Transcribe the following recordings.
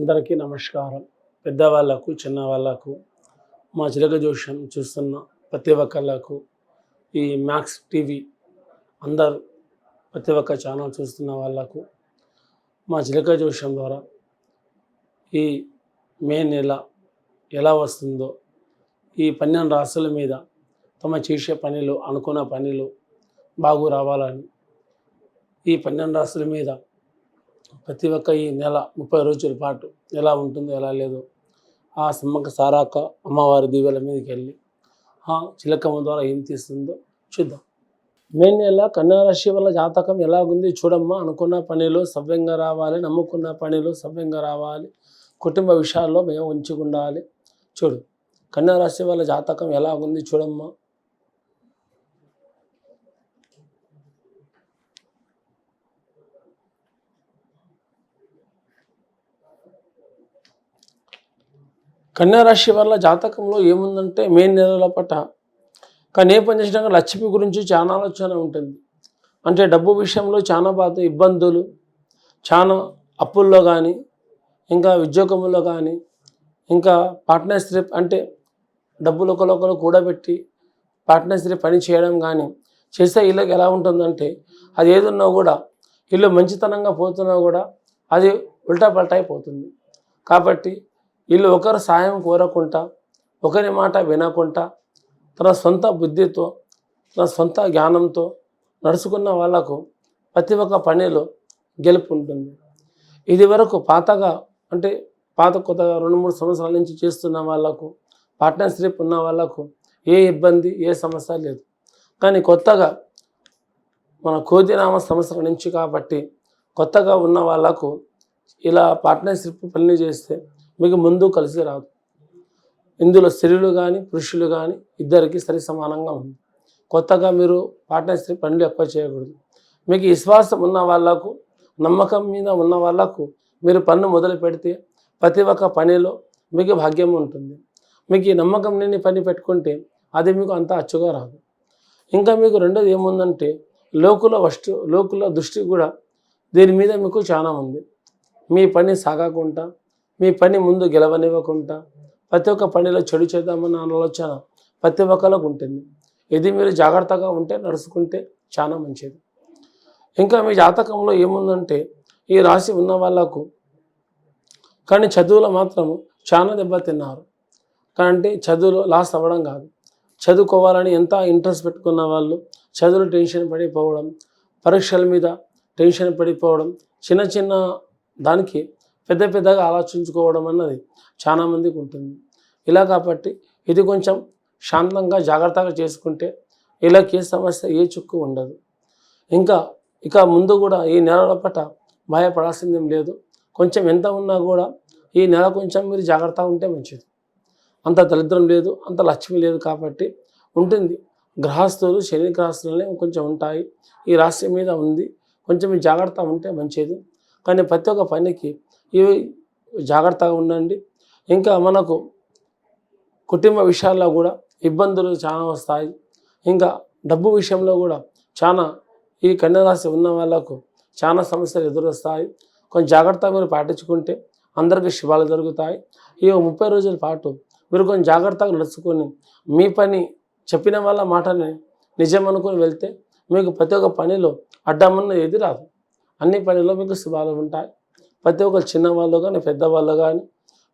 అందరికీ నమస్కారం. పెద్దవాళ్ళకు చిన్నవాళ్ళకు మా చిలక జోష్యం చూస్తున్న ప్రతి ఒక్కళ్ళకు ఈ మ్యాక్స్ టీవీ అందరు ప్రతి ఒక్క ఛానల్ చూస్తున్న వాళ్ళకు మా చిలక జోషం ద్వారా ఈ మే నెల ఎలా వస్తుందో ఈ పన్నెండు రాష్ట్రాల మీద తమ చేసే పనిలో అనుకున్న పనిలో బాగు రావాలని ఈ పన్నెండు రాష్ట్రాల మీద ప్రతి ఒక్క ఈ నెల ముప్పై రోజుల పాటు ఎలా ఉంటుందో ఎలా లేదో ఆ సమ్మక సారాక అమ్మవారి దీవెల మీదకి వెళ్ళి ఆ చిలకమ్మ ద్వారా ఏం తీస్తుందో చూద్దాం. మే నెల కన్యారాశి వల్ల జాతకం ఎలాగుంది చూడమ్మా అనుకున్న పనిలో సవ్యంగా రావాలి నమ్ముకున్న పనిలో సవ్యంగా రావాలి కుటుంబ విషయాల్లో మేము ఉంచుకుండాలి. చూడు కన్యారాశి వల్ల జాతకం ఎలాగుంది చూడమ్మా కన్యారాశి వల్ల జాతకంలో ఏముందంటే మే నెలల పట కానీ ఏ పని చేసినా లక్ష్మి గురించి చాలా ఆలోచన ఉంటుంది. అంటే డబ్బు విషయంలో చాలా బాధ ఇబ్బందులు చాలా అప్పుల్లో కానీ ఇంకా ఉద్యోగంలో కానీ ఇంకా పార్ట్నర్షిప్ అంటే డబ్బులు ఒకరొకరు కూడబెట్టి పార్ట్నర్షిప్ పని చేయడం కానీ చేస్తే ఇళ్ళకి ఎలా ఉంటుందంటే అది ఏదున్నా కూడా ఇల్లు మంచితనంగా పోతున్నా కూడా అది ఉల్టా పల్టా అయిపోతుంది. కాబట్టి వీళ్ళు ఒకరు సాయం కోరకుండా ఒకరి మాట వినకుండా తన సొంత బుద్ధితో తన సొంత జ్ఞానంతో నడుచుకున్న వాళ్ళకు ప్రతి ఒక్క పనిలో గెలుపు ఉంటుంది. ఇది వరకు పాతగా అంటే పాత కొత్తగా రెండు మూడు సంవత్సరాల నుంచి చేస్తున్న వాళ్ళకు పార్ట్నర్షిప్ ఉన్న వాళ్ళకు ఏ ఇబ్బంది ఏ సమస్య లేదు. కానీ కొత్తగా మన కోదినామ సంవత్సరం నుంచి కాబట్టి కొత్తగా ఉన్న వాళ్ళకు ఇలా పార్ట్నర్షిప్ పనులు చేస్తే మీకు ముందు కలిసి రాదు. ఇందులో స్త్రీలు కానీ పురుషులు కానీ ఇద్దరికి సరి సమానంగా ఉంది. కొత్తగా మీరు పార్ట్నర్షిప్ పనులు ఎక్కువ చేయకూడదు. మీకు విశ్వాసం ఉన్న వాళ్ళకు నమ్మకం మీద ఉన్న వాళ్ళకు మీరు పన్ను మొదలు పెడితే ప్రతి ఒక్క పనిలో మీకు భాగ్యం ఉంటుంది. మీకు ఈ నమ్మకం లేని పని పెట్టుకుంటే అది మీకు అంత అచ్చుగా రాదు. ఇంకా మీకు రెండోది ఏముందంటే లోకుల వస్తు లోకుల దృష్టి కూడా దీని మీద మీకు చాలా ఉంది. మీ పని సాగకుండా మీ పని ముందు గెలవనివ్వకుండా ప్రతి ఒక్క పనిలో చెడు చేద్దామన్న ఆలోచన ప్రతి ఒక్కరికి ఉంటుంది. ఇది మీరు జాగ్రత్తగా ఉంటే నడుచుకుంటే చాలా మంచిది. ఇంకా మీ జాతకంలో ఏముందంటే ఈ రాశి ఉన్న వాళ్ళకు కానీ చదువులో మాత్రం చాలా దెబ్బతిన్నారు. కానీ చదువులో లాస్ అవ్వడం కాదు. చదువుకోవాలని ఎంత ఇంట్రెస్ట్ పెట్టుకున్న వాళ్ళు చదువులు టెన్షన్ పడిపోవడం పరీక్షల మీద టెన్షన్ పడిపోవడం చిన్న చిన్న దానికి పెద్ద పెద్దగా ఆలోచించుకోవడం అన్నది చాలా మందికి ఉంటుంది. ఇలా కాబట్టి ఇది కొంచెం శాంతంగా జాగ్రత్తగా చేసుకుంటే ఇలా ఏ సమస్య ఏ చుక్కు ఉండదు. ఇంకా ఇక ముందు కూడా ఈ నెలల పట్ల భయపడాల్సిందేం లేదు. కొంచెం ఎంత ఉన్నా కూడా ఈ నెల కొంచెం మీరు జాగ్రత్తగా ఉంటే మంచిది. అంత దరిద్రం లేదు అంత లక్ష్మి లేదు కాబట్టి ఉంటుంది. గ్రహస్థులు శని గ్రహస్థులనే కొంచెం ఉంటాయి. ఈ రాశి మీద ఉంది. కొంచెం ఈ జాగ్రత్త ఉంటే మంచిది. కానీ ప్రతి ఒక్క పనికి ఇవి జాగ్రత్తగా ఉండండి. ఇంకా మనకు కుటుంబ విషయాల్లో కూడా ఇబ్బందులు చాలా వస్తాయి. ఇంకా డబ్బు విషయంలో కూడా చాలా ఈ కన్యరాశి ఉన్న వాళ్ళకు చాలా సమస్యలు ఎదురొస్తాయి. కొంచెం జాగ్రత్తగా మీరు పాటించుకుంటే అందరికీ శుభాలు జరుగుతాయి. ఈ ముప్పై రోజుల పాటు మీరు కొంచెం జాగ్రత్తగా నడుచుకొని మీ పని చెప్పిన వాళ్ళ మాటని నిజం అనుకుని వెళ్తే మీకు ప్రతి ఒక్క పనిలో అడ్డమన్న ఏది రాదు. అన్ని పనిలో మీకు శుభాలు ఉంటాయి. ప్రతి ఒక్కరు చిన్నవాళ్ళు కానీ పెద్దవాళ్ళు కానీ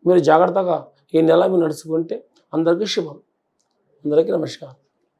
మీరు జాగ్రత్తగా ఈ నెల మీరు నడుచుకుంటే అందరికీ శుభం. అందరికీ నమస్కారం.